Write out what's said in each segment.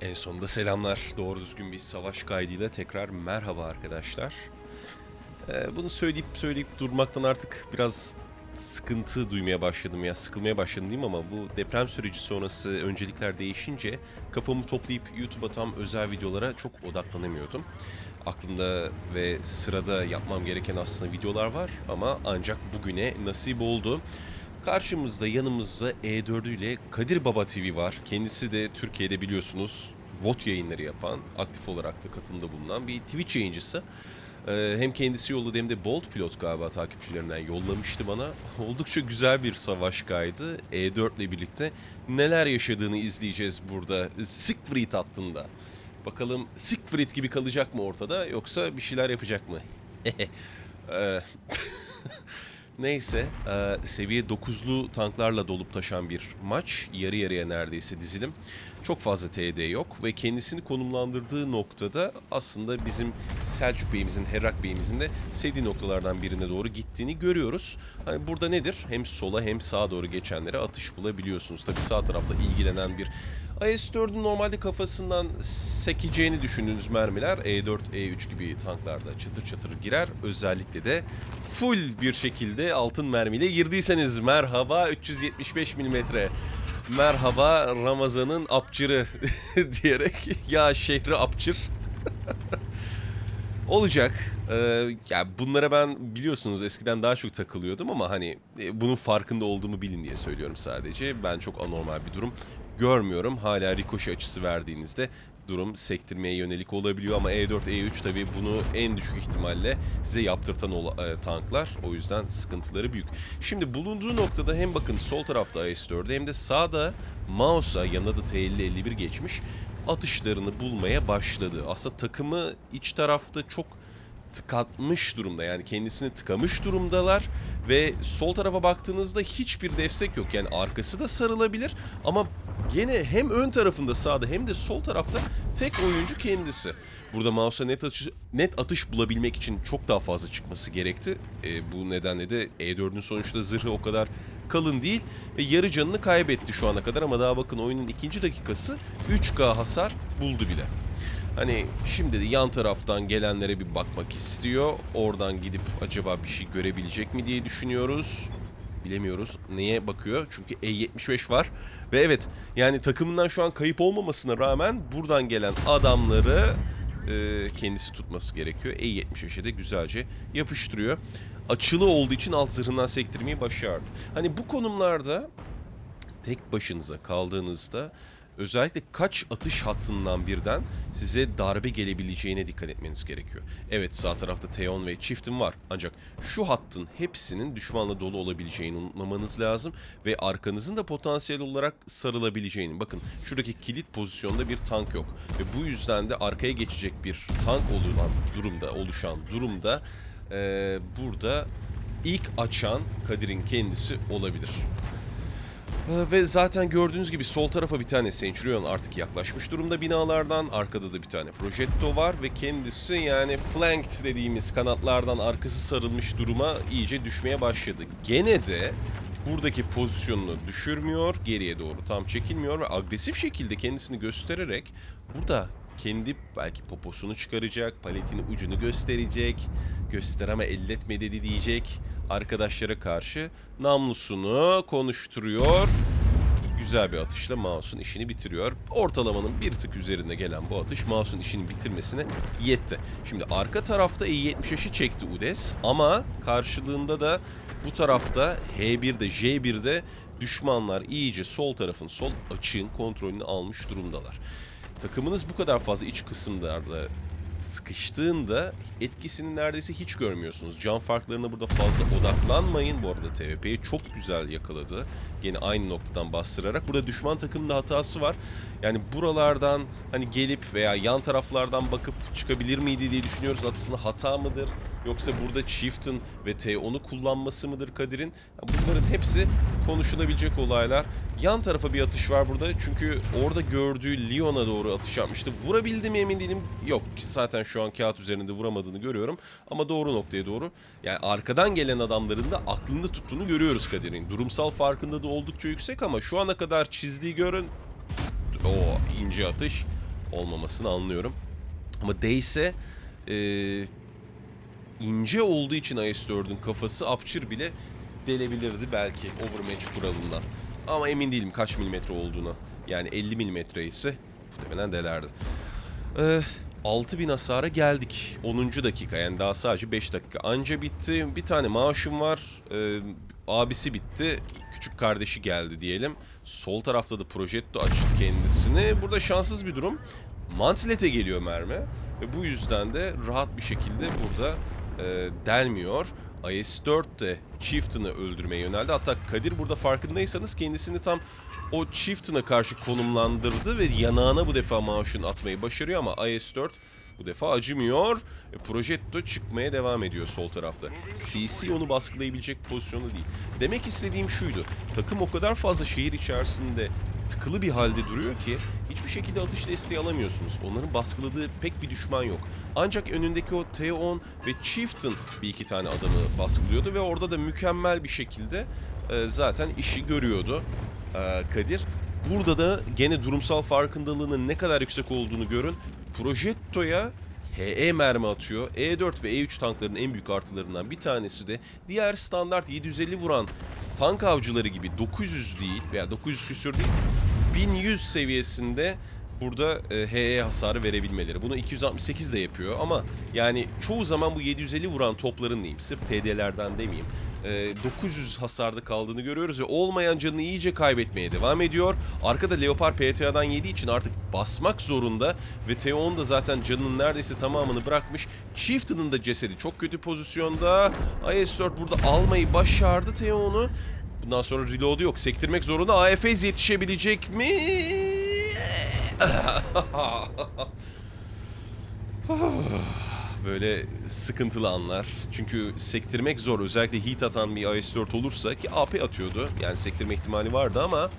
En sonunda selamlar. Doğru düzgün bir savaş kaydıyla tekrar merhaba arkadaşlar. Ee, bunu söyleyip söyleyip durmaktan artık biraz sıkıntı duymaya başladım ya sıkılmaya başladım diyeyim ama bu deprem süreci sonrası öncelikler değişince kafamı toplayıp YouTube'a tam özel videolara çok odaklanamıyordum. Aklımda ve sırada yapmam gereken aslında videolar var ama ancak bugüne nasip oldu. Karşımızda yanımızda E4 ile Kadir Baba TV var. Kendisi de Türkiye'de biliyorsunuz VOD yayınları yapan, aktif olarak da katılımda bulunan bir Twitch yayıncısı. Ee, hem kendisi yolladı hem de Bolt Pilot galiba takipçilerinden yollamıştı bana. Oldukça güzel bir savaş kaydı. E4 ile birlikte neler yaşadığını izleyeceğiz burada. Siegfried hattında. Bakalım Siegfried gibi kalacak mı ortada yoksa bir şeyler yapacak mı? Ee, Neyse, e, seviye 9'lu tanklarla dolup taşan bir maç. Yarı yarıya neredeyse dizilim. Çok fazla TD yok ve kendisini konumlandırdığı noktada aslında bizim Selçuk Bey'imizin, Herrak Bey'imizin de sevdiği noktalardan birine doğru gittiğini görüyoruz. Hani burada nedir? Hem sola hem sağa doğru geçenlere atış bulabiliyorsunuz. Tabii sağ tarafta ilgilenen bir IS-4'ün normalde kafasından sekeceğini düşündüğünüz mermiler E4, E3 gibi tanklarda çatır çatır girer. Özellikle de full bir şekilde altın mermiyle girdiyseniz merhaba 375 milimetre. Merhaba Ramazan'ın apçırı diyerek ya şehri apçır. Olacak. Ee, ya bunlara ben biliyorsunuz eskiden daha çok takılıyordum ama hani e, bunun farkında olduğumu bilin diye söylüyorum sadece. Ben çok anormal bir durum görmüyorum. Hala rikoşe açısı verdiğinizde durum sektirmeye yönelik olabiliyor ama E4, E3 tabii bunu en düşük ihtimalle size yaptırtan e, tanklar. O yüzden sıkıntıları büyük. Şimdi bulunduğu noktada hem bakın sol tarafta IS-4'e hem de sağda Mausa yanına da T50-51 geçmiş atışlarını bulmaya başladı. Aslında takımı iç tarafta çok tıkatmış durumda. Yani kendisini tıkamış durumdalar ve sol tarafa baktığınızda hiçbir destek yok. Yani arkası da sarılabilir ama gene hem ön tarafında sağda hem de sol tarafta tek oyuncu kendisi. Burada mouse'a net atış, net atış bulabilmek için çok daha fazla çıkması gerekti. E, bu nedenle de E4'ün sonuçta zırhı o kadar kalın değil ve yarı canını kaybetti şu ana kadar ama daha bakın oyunun ikinci dakikası 3K hasar buldu bile. Hani şimdi de yan taraftan gelenlere bir bakmak istiyor. Oradan gidip acaba bir şey görebilecek mi diye düşünüyoruz. Bilemiyoruz. Neye bakıyor? Çünkü E75 var. Ve evet yani takımından şu an kayıp olmamasına rağmen buradan gelen adamları e, kendisi tutması gerekiyor. E75'e de güzelce yapıştırıyor. Açılı olduğu için alt zırhından sektirmeyi başardı. Hani bu konumlarda tek başınıza kaldığınızda özellikle kaç atış hattından birden size darbe gelebileceğine dikkat etmeniz gerekiyor. Evet sağ tarafta Teon ve çiftim var ancak şu hattın hepsinin düşmanla dolu olabileceğini unutmamanız lazım ve arkanızın da potansiyel olarak sarılabileceğini. Bakın şuradaki kilit pozisyonda bir tank yok ve bu yüzden de arkaya geçecek bir tank olunan durumda oluşan durumda eee, burada ilk açan Kadir'in kendisi olabilir. Ee, Ve zaten gördüğünüz gibi sol tarafa bir tane Centurion artık yaklaşmış durumda binalardan. Arkada da bir tane Projetto var ve kendisi yani flanked dediğimiz kanatlardan arkası sarılmış duruma iyice düşmeye başladı. Gene de buradaki pozisyonunu düşürmüyor, geriye doğru tam çekilmiyor ve agresif şekilde kendisini göstererek burada kendi belki poposunu çıkaracak, paletini ucunu gösterecek, göster ama elletme dedi diyecek arkadaşlara karşı namlusunu konuşturuyor. Güzel bir atışla Mouse'un işini bitiriyor. Ortalamanın bir tık üzerinde gelen bu atış Mouse'un işini bitirmesine yetti. Şimdi arka tarafta E75'i çekti Udes ama karşılığında da bu tarafta H1'de J1'de düşmanlar iyice sol tarafın sol açığın kontrolünü almış durumdalar. Takımınız bu kadar fazla iç kısımlarda sıkıştığında etkisini neredeyse hiç görmüyorsunuz. Can farklarına burada fazla odaklanmayın. Bu arada TVP'yi çok güzel yakaladı. Yine aynı noktadan bastırarak. Burada düşman takımın da hatası var. Yani buralardan hani gelip veya yan taraflardan bakıp çıkabilir miydi diye düşünüyoruz. Aslında hata mıdır? Yoksa burada Chieftain ve T10'u kullanması mıdır Kadir'in? Bunların hepsi konuşulabilecek olaylar. Yan tarafa bir atış var burada. Çünkü orada gördüğü Lyon'a doğru atış yapmıştı. Vurabildi mi emin değilim. Yok zaten şu an kağıt üzerinde vuramadığını görüyorum. Ama doğru noktaya doğru. Yani arkadan gelen adamların da aklında tuttuğunu görüyoruz Kadir'in. Durumsal farkında da oldukça yüksek ama şu ana kadar çizdiği görün... O ince atış. olmamasını anlıyorum. Ama değse e, ince olduğu için IS-4'ün kafası Apçır bile delebilirdi belki Overmatch kuralından. Ama emin değilim kaç milimetre olduğuna. Yani 50 milimetre ise muhtemelen delerdi. Ee, 6000 hasara geldik. 10. dakika yani daha sadece 5 dakika. Anca bitti. Bir tane maaşım var. Ee, abisi bitti. Küçük kardeşi geldi diyelim. Sol tarafta da Projetto açık kendisini. Burada şanssız bir durum. Mantilet'e geliyor mermi. Ve bu yüzden de rahat bir şekilde burada e, delmiyor. IS-4 de Chieftain'ı öldürmeye yöneldi. Hatta Kadir burada farkındaysanız kendisini tam o Chieftain'a karşı konumlandırdı ve yanağına bu defa maaşın atmayı başarıyor ama IS-4 bu defa acımıyor. E, Projetto çıkmaya devam ediyor sol tarafta. CC onu baskılayabilecek pozisyonda değil. Demek istediğim şuydu. Takım o kadar fazla şehir içerisinde tıkılı bir halde duruyor ki hiçbir şekilde atış desteği alamıyorsunuz. Onların baskıladığı pek bir düşman yok. Ancak önündeki o Theon ve Chieftain bir iki tane adamı baskılıyordu ve orada da mükemmel bir şekilde e, zaten işi görüyordu e, Kadir. Burada da gene durumsal farkındalığının ne kadar yüksek olduğunu görün. Projetto'ya HE mermi atıyor. E4 ve E3 tankların en büyük artılarından bir tanesi de diğer standart 750 vuran tank avcıları gibi 900 değil veya 900 küsür değil 1100 seviyesinde burada e, HE hasarı verebilmeleri. Bunu 268 de yapıyor ama yani çoğu zaman bu 750 vuran topların diyeyim sırf TD'lerden demeyeyim. E, 900 hasarda kaldığını görüyoruz ve olmayan canını iyice kaybetmeye devam ediyor. Arkada Leopard PTA'dan yediği için artık basmak zorunda ve Theon da zaten canının neredeyse tamamını bırakmış. Chieftain'ın da cesedi çok kötü pozisyonda. IS-4 burada almayı başardı Theon'u. Bundan sonra reload'u yok. Sektirmek zorunda. AFZ yetişebilecek mi? Böyle sıkıntılı anlar. Çünkü sektirmek zor. Özellikle heat atan bir IS-4 olursa ki AP atıyordu. Yani sektirme ihtimali vardı ama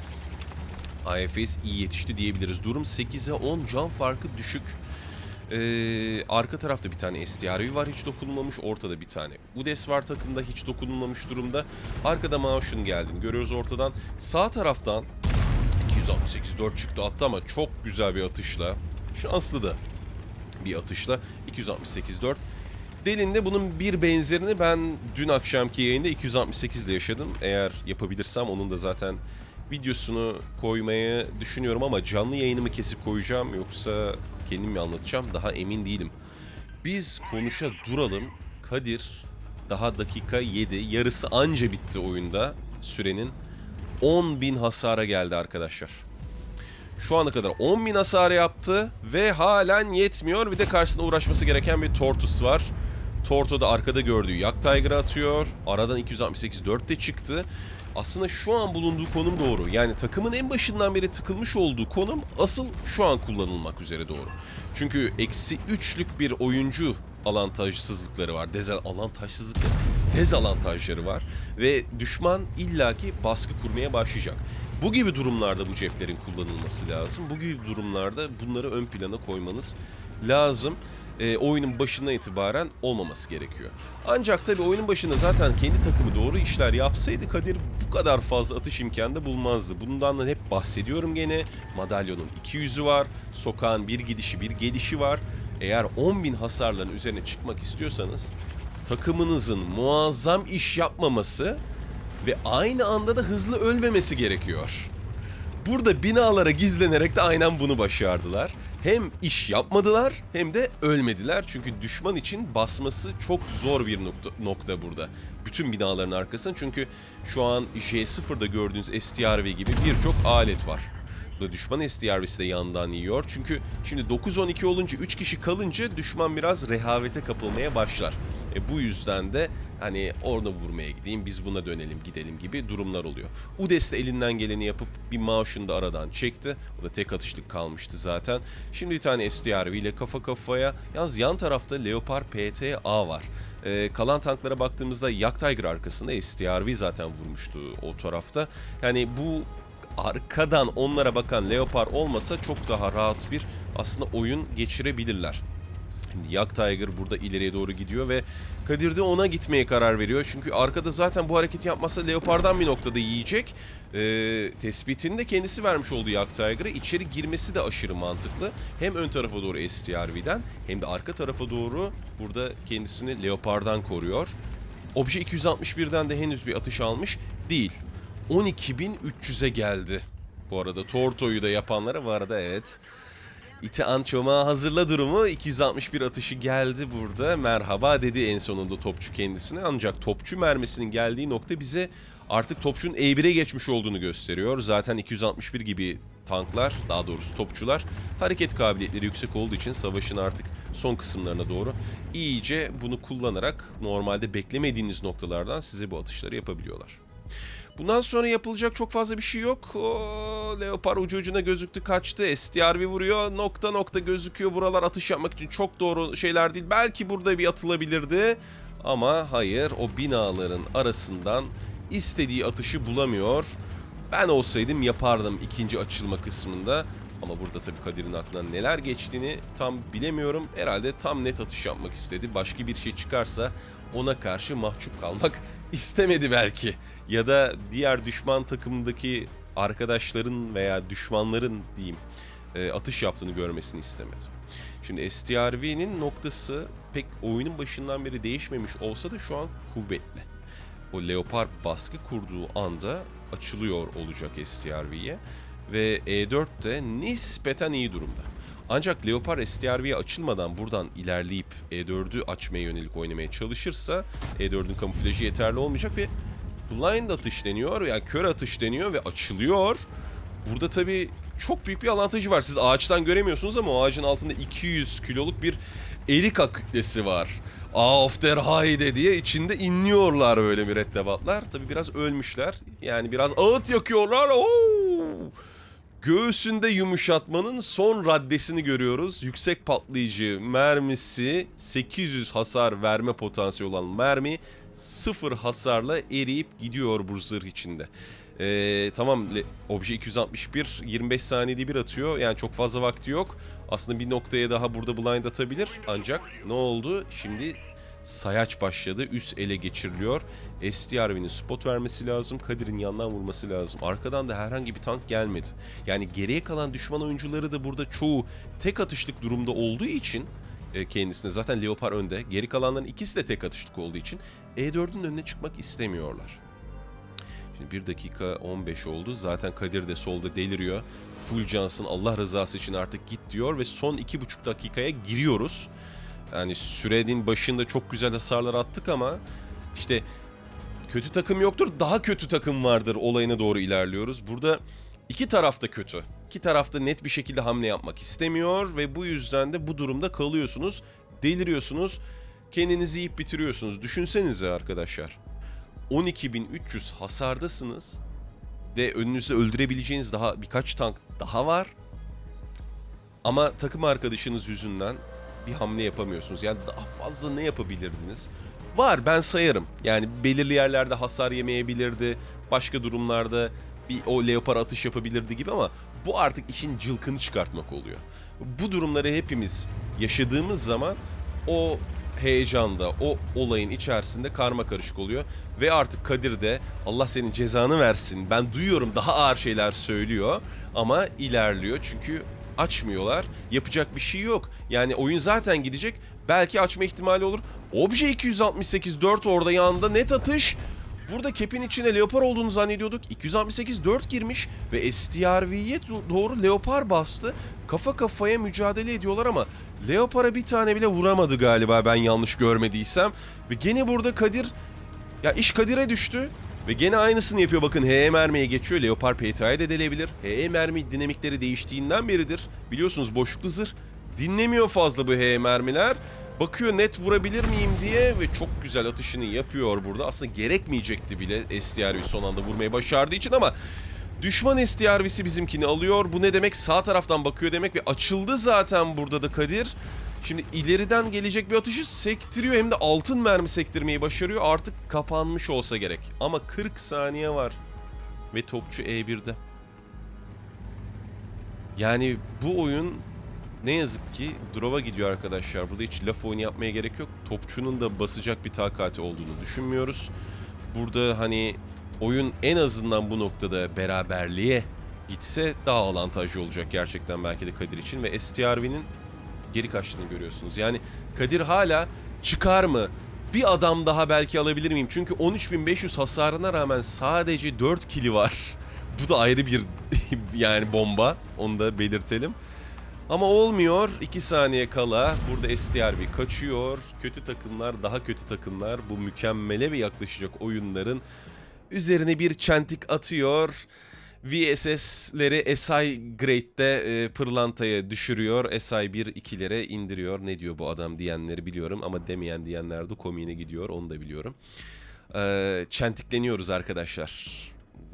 IFS iyi yetişti diyebiliriz. Durum 8'e 10 can farkı düşük. Ee, arka tarafta bir tane STRV var hiç dokunulmamış. Ortada bir tane UDES var takımda hiç dokunulmamış durumda. Arkada Maaş'ın geldiğini görüyoruz ortadan. Sağ taraftan 268 4 çıktı attı ama çok güzel bir atışla. Şanslı da bir atışla 268 4. Delinde bunun bir benzerini ben dün akşamki yayında 268 ile yaşadım. Eğer yapabilirsem onun da zaten videosunu koymayı düşünüyorum ama canlı yayınımı kesip koyacağım yoksa kendim mi anlatacağım daha emin değilim. Biz konuşa duralım. Kadir daha dakika 7 yarısı anca bitti oyunda sürenin. 10.000 hasara geldi arkadaşlar. Şu ana kadar 10.000 hasar yaptı ve halen yetmiyor. Bir de karşısında uğraşması gereken bir Tortus var. Torto da arkada gördüğü Yak Tiger'ı atıyor. Aradan 268 4 de çıktı. Aslında şu an bulunduğu konum doğru. Yani takımın en başından beri tıkılmış olduğu konum asıl şu an kullanılmak üzere doğru. Çünkü eksi 3'lük bir oyuncu avantajsızlıkları var. Dezel avantajsızlıkları, dezavantajları var. Ve düşman illaki baskı kurmaya başlayacak. Bu gibi durumlarda bu ceplerin kullanılması lazım. Bu gibi durumlarda bunları ön plana koymanız lazım. E, oyunun başından itibaren olmaması gerekiyor. Ancak tabii oyunun başında zaten kendi takımı doğru işler yapsaydı Kadir bu kadar fazla atış imkanı da bulmazdı. Bundan da hep bahsediyorum gene. Madalyonun iki yüzü var. Sokağın bir gidişi bir gelişi var. Eğer 10.000 hasarların üzerine çıkmak istiyorsanız takımınızın muazzam iş yapmaması ve aynı anda da hızlı ölmemesi gerekiyor. Burada binalara gizlenerek de aynen bunu başardılar. Hem iş yapmadılar hem de ölmediler. Çünkü düşman için basması çok zor bir nokta, nokta burada. Bütün binaların arkasında çünkü şu an J0'da gördüğünüz STRV gibi birçok alet var. Burada düşman STRV'si de yandan yiyor. Çünkü şimdi 9-12 olunca 3 kişi kalınca düşman biraz rehavete kapılmaya başlar. E bu yüzden de hani orada vurmaya gideyim biz buna dönelim gidelim gibi durumlar oluyor. Udes de elinden geleni yapıp bir maaşını da aradan çekti. O da tek atışlık kalmıştı zaten. Şimdi bir tane STRV ile kafa kafaya. Yalnız yan tarafta Leopard PTA var. Ee, kalan tanklara baktığımızda Yak Tiger arkasında STRV zaten vurmuştu o tarafta. Yani bu arkadan onlara bakan Leopard olmasa çok daha rahat bir aslında oyun geçirebilirler. Şimdi Yak Tiger burada ileriye doğru gidiyor ve Kadir de ona gitmeye karar veriyor. Çünkü arkada zaten bu hareketi yapmazsa Leopard'dan bir noktada yiyecek. Ee, tespitini de kendisi vermiş olduğu Yak Tiger'a. İçeri girmesi de aşırı mantıklı. Hem ön tarafa doğru STRV'den hem de arka tarafa doğru burada kendisini Leopard'dan koruyor. Obje 261'den de henüz bir atış almış değil. 12.300'e geldi. Bu arada Torto'yu da yapanlara bu arada evet. İti Ançoma hazırla durumu 261 atışı geldi burada. Merhaba dedi en sonunda topçu kendisine. Ancak topçu mermisinin geldiği nokta bize artık topçunun E1'e geçmiş olduğunu gösteriyor. Zaten 261 gibi tanklar, daha doğrusu topçular hareket kabiliyetleri yüksek olduğu için savaşın artık son kısımlarına doğru iyice bunu kullanarak normalde beklemediğiniz noktalardan size bu atışları yapabiliyorlar. Bundan sonra yapılacak çok fazla bir şey yok. O Leopar ucu ucuna gözüktü kaçtı. STRV vuruyor. Nokta nokta gözüküyor. Buralar atış yapmak için çok doğru şeyler değil. Belki burada bir atılabilirdi. Ama hayır o binaların arasından istediği atışı bulamıyor. Ben olsaydım yapardım ikinci açılma kısmında. Ama burada tabii Kadir'in aklına neler geçtiğini tam bilemiyorum. Herhalde tam net atış yapmak istedi. Başka bir şey çıkarsa ona karşı mahcup kalmak istemedi belki. Ya da diğer düşman takımdaki arkadaşların veya düşmanların diyeyim e, atış yaptığını görmesini istemedi. Şimdi STRV'nin noktası pek oyunun başından beri değişmemiş olsa da şu an kuvvetli. O Leopard baskı kurduğu anda açılıyor olacak STRV'ye ve E4 de nispeten iyi durumda. Ancak Leopard STRV'ye açılmadan buradan ilerleyip E4'ü açmaya yönelik oynamaya çalışırsa E4'ün kamuflajı yeterli olmayacak ve blind atış deniyor yani kör atış deniyor ve açılıyor. Burada tabii çok büyük bir avantajı var. Siz ağaçtan göremiyorsunuz ama o ağacın altında 200 kiloluk bir erika kütlesi var. Of der hayde diye içinde inliyorlar böyle mürettebatlar. Tabii biraz ölmüşler. Yani biraz ağıt yakıyorlar. Oo! Göğsünde yumuşatmanın son raddesini görüyoruz. Yüksek patlayıcı mermisi 800 hasar verme potansiyeli olan mermi sıfır hasarla eriyip gidiyor bu zırh içinde. Ee, tamam obje 261 25 saniyede bir atıyor yani çok fazla vakti yok. Aslında bir noktaya daha burada blind atabilir ancak ne oldu? Şimdi sayaç başladı. Üst ele geçiriliyor. STRV'nin spot vermesi lazım. Kadir'in yandan vurması lazım. Arkadan da herhangi bir tank gelmedi. Yani geriye kalan düşman oyuncuları da burada çoğu tek atışlık durumda olduğu için kendisine zaten Leopard önde. Geri kalanların ikisi de tek atışlık olduğu için E4'ün önüne çıkmak istemiyorlar. Şimdi 1 dakika 15 oldu. Zaten Kadir de solda deliriyor. Full Johnson Allah rızası için artık git diyor ve son 2,5 dakikaya giriyoruz. Yani sürenin başında çok güzel hasarlar attık ama işte kötü takım yoktur daha kötü takım vardır olayına doğru ilerliyoruz. Burada iki taraf da kötü. İki taraf da net bir şekilde hamle yapmak istemiyor ve bu yüzden de bu durumda kalıyorsunuz. Deliriyorsunuz. Kendinizi yiyip bitiriyorsunuz. Düşünsenize arkadaşlar. 12.300 hasardasınız ve önünüzde öldürebileceğiniz daha birkaç tank daha var. Ama takım arkadaşınız yüzünden bir hamle yapamıyorsunuz. Yani daha fazla ne yapabilirdiniz? Var ben sayarım. Yani belirli yerlerde hasar yemeyebilirdi. Başka durumlarda bir o leopar atış yapabilirdi gibi ama bu artık işin cılkını çıkartmak oluyor. Bu durumları hepimiz yaşadığımız zaman o heyecanda, o olayın içerisinde karma karışık oluyor. Ve artık Kadir de Allah senin cezanı versin. Ben duyuyorum daha ağır şeyler söylüyor ama ilerliyor çünkü açmıyorlar. Yapacak bir şey yok. Yani oyun zaten gidecek. Belki açma ihtimali olur. Obje 268 4 orada yanında net atış. Burada kepin içine Leopar olduğunu zannediyorduk. 268 4 girmiş ve STRV'ye doğru Leopar bastı. Kafa kafaya mücadele ediyorlar ama Leopar'a bir tane bile vuramadı galiba ben yanlış görmediysem. Ve gene burada Kadir ya iş Kadir'e düştü. Ve gene aynısını yapıyor bakın HE mermiye geçiyor. Leopard PTA'ya de delebilir. HE mermi dinamikleri değiştiğinden beridir. Biliyorsunuz boşluklu zırh dinlemiyor fazla bu HE mermiler. Bakıyor net vurabilir miyim diye ve çok güzel atışını yapıyor burada. Aslında gerekmeyecekti bile STRV son anda vurmayı başardığı için ama Düşman STRV'si bizimkini alıyor. Bu ne demek? Sağ taraftan bakıyor demek ve açıldı zaten burada da Kadir. Şimdi ileriden gelecek bir atışı sektiriyor hem de altın mermi sektirmeyi başarıyor. Artık kapanmış olsa gerek. Ama 40 saniye var. Ve topçu E1'de. Yani bu oyun ne yazık ki drop'a gidiyor arkadaşlar. Burada hiç laf oyunu yapmaya gerek yok. Topçunun da basacak bir takati olduğunu düşünmüyoruz. Burada hani oyun en azından bu noktada beraberliğe gitse daha avantajlı olacak gerçekten belki de Kadir için. Ve STRV'nin geri kaçtığını görüyorsunuz. Yani Kadir hala çıkar mı? Bir adam daha belki alabilir miyim? Çünkü 13.500 hasarına rağmen sadece 4 kili var. Bu da ayrı bir yani bomba. Onu da belirtelim. Ama olmuyor. 2 saniye kala burada STRV kaçıyor. Kötü takımlar, daha kötü takımlar bu mükemmele ve yaklaşacak oyunların üzerine bir çentik atıyor. VSS'leri SI Grade'de e, pırlantaya düşürüyor. SI 1-2'lere indiriyor. Ne diyor bu adam diyenleri biliyorum ama demeyen diyenler de komiğine gidiyor. Onu da biliyorum. E, çentikleniyoruz arkadaşlar.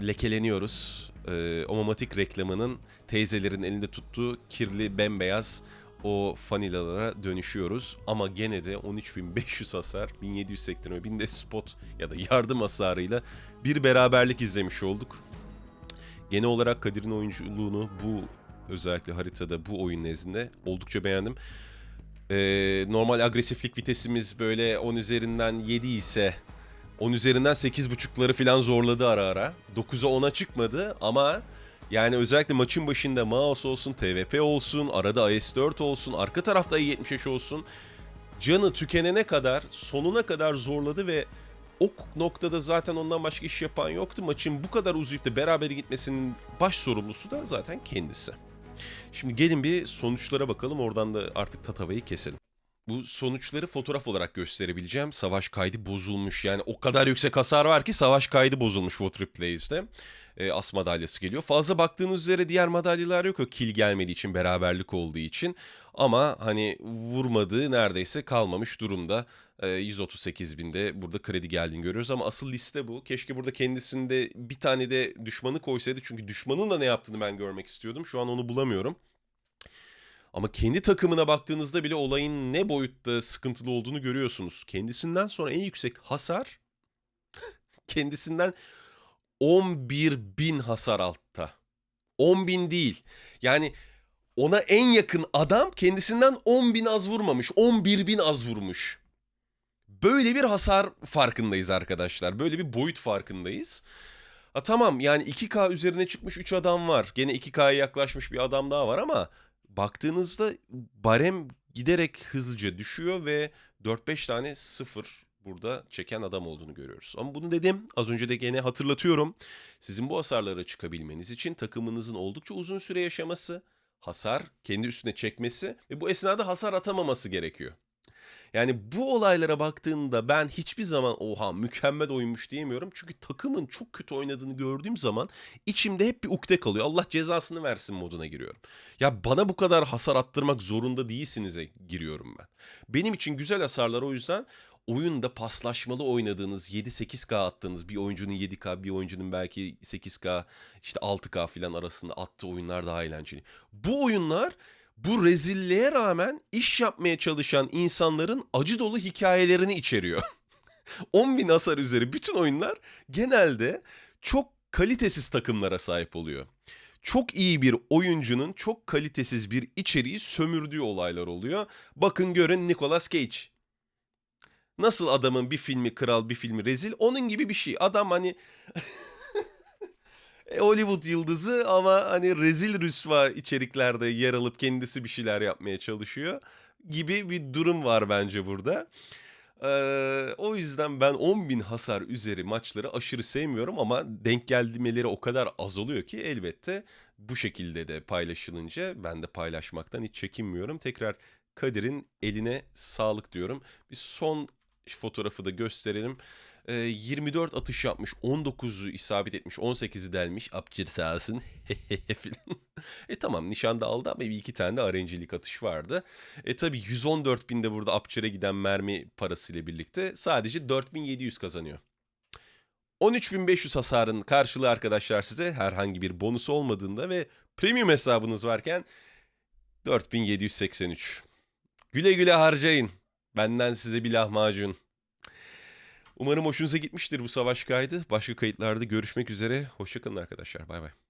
Lekeleniyoruz. E, Omomatik reklamının teyzelerin elinde tuttuğu kirli bembeyaz o fanilalara dönüşüyoruz. Ama gene de 13.500 hasar, 1700 sektirme, 1000 de spot ya da yardım hasarıyla bir beraberlik izlemiş olduk. Genel olarak Kadir'in oyunculuğunu bu özellikle haritada bu oyun nezdinde oldukça beğendim. Ee, normal agresiflik vitesimiz böyle 10 üzerinden 7 ise 10 üzerinden 8.5'ları falan zorladı ara ara. 9'a 10'a çıkmadı ama yani özellikle maçın başında mouse olsun, TVP olsun, arada AS4 olsun, arka tarafta i75 olsun. Canı tükenene kadar, sonuna kadar zorladı ve o noktada zaten ondan başka iş yapan yoktu. Maçın bu kadar uzayıp da beraber gitmesinin baş sorumlusu da zaten kendisi. Şimdi gelin bir sonuçlara bakalım. Oradan da artık tatavayı keselim. Bu sonuçları fotoğraf olarak gösterebileceğim. Savaş kaydı bozulmuş. Yani o kadar yüksek hasar var ki savaş kaydı bozulmuş Water Replays'de. E, as madalyası geliyor. Fazla baktığınız üzere diğer madalyalar yok. O kill gelmediği için, beraberlik olduğu için. Ama hani vurmadığı neredeyse kalmamış durumda. E, 138 binde burada kredi geldiğini görüyoruz ama asıl liste bu. Keşke burada kendisinde bir tane de düşmanı koysaydı. Çünkü düşmanın da ne yaptığını ben görmek istiyordum. Şu an onu bulamıyorum. Ama kendi takımına baktığınızda bile olayın ne boyutta sıkıntılı olduğunu görüyorsunuz. Kendisinden sonra en yüksek hasar kendisinden 11 bin hasar altta. 10 bin değil. Yani ona en yakın adam kendisinden 10 bin az vurmamış. 11 bin az vurmuş. Böyle bir hasar farkındayız arkadaşlar. Böyle bir boyut farkındayız. Ha, tamam yani 2K üzerine çıkmış 3 adam var. Gene 2K'ya yaklaşmış bir adam daha var ama baktığınızda barem giderek hızlıca düşüyor ve 4-5 tane sıfır burada çeken adam olduğunu görüyoruz. Ama bunu dedim az önce de gene hatırlatıyorum. Sizin bu hasarlara çıkabilmeniz için takımınızın oldukça uzun süre yaşaması, hasar kendi üstüne çekmesi ve bu esnada hasar atamaması gerekiyor. Yani bu olaylara baktığımda ben hiçbir zaman oha mükemmel oyunmuş diyemiyorum. Çünkü takımın çok kötü oynadığını gördüğüm zaman içimde hep bir ukde kalıyor. Allah cezasını versin moduna giriyorum. Ya bana bu kadar hasar attırmak zorunda değilsiniz'e giriyorum ben. Benim için güzel hasarlar o yüzden oyunda paslaşmalı oynadığınız 7-8K attığınız bir oyuncunun 7K bir oyuncunun belki 8K işte 6K falan arasında attığı oyunlar daha eğlenceli. Bu oyunlar bu rezilliğe rağmen iş yapmaya çalışan insanların acı dolu hikayelerini içeriyor. 10 bin hasar üzeri bütün oyunlar genelde çok kalitesiz takımlara sahip oluyor. Çok iyi bir oyuncunun çok kalitesiz bir içeriği sömürdüğü olaylar oluyor. Bakın görün Nicolas Cage. Nasıl adamın bir filmi kral bir filmi rezil onun gibi bir şey. Adam hani Hollywood yıldızı ama hani rezil rüsva içeriklerde yer alıp kendisi bir şeyler yapmaya çalışıyor gibi bir durum var bence burada. Ee, o yüzden ben 10.000 hasar üzeri maçları aşırı sevmiyorum ama denk gelmeleri o kadar az oluyor ki elbette bu şekilde de paylaşılınca ben de paylaşmaktan hiç çekinmiyorum. Tekrar Kadir'in eline sağlık diyorum. Bir son fotoğrafı da gösterelim. Ee, 24 atış yapmış, 19'u isabet etmiş, 18'i delmiş. Apçır sağ olsun. filan. e tamam nişanda aldı ama bir iki tane de RNG'lik atış vardı. E tabi 114 binde burada Apçır'a giden mermi parasıyla birlikte sadece 4700 kazanıyor. 13.500 hasarın karşılığı arkadaşlar size herhangi bir bonus olmadığında ve premium hesabınız varken 4783. Güle güle harcayın. Benden size bir lahmacun. Umarım hoşunuza gitmiştir bu savaş kaydı. Başka kayıtlarda görüşmek üzere. Hoşçakalın arkadaşlar. Bay bay.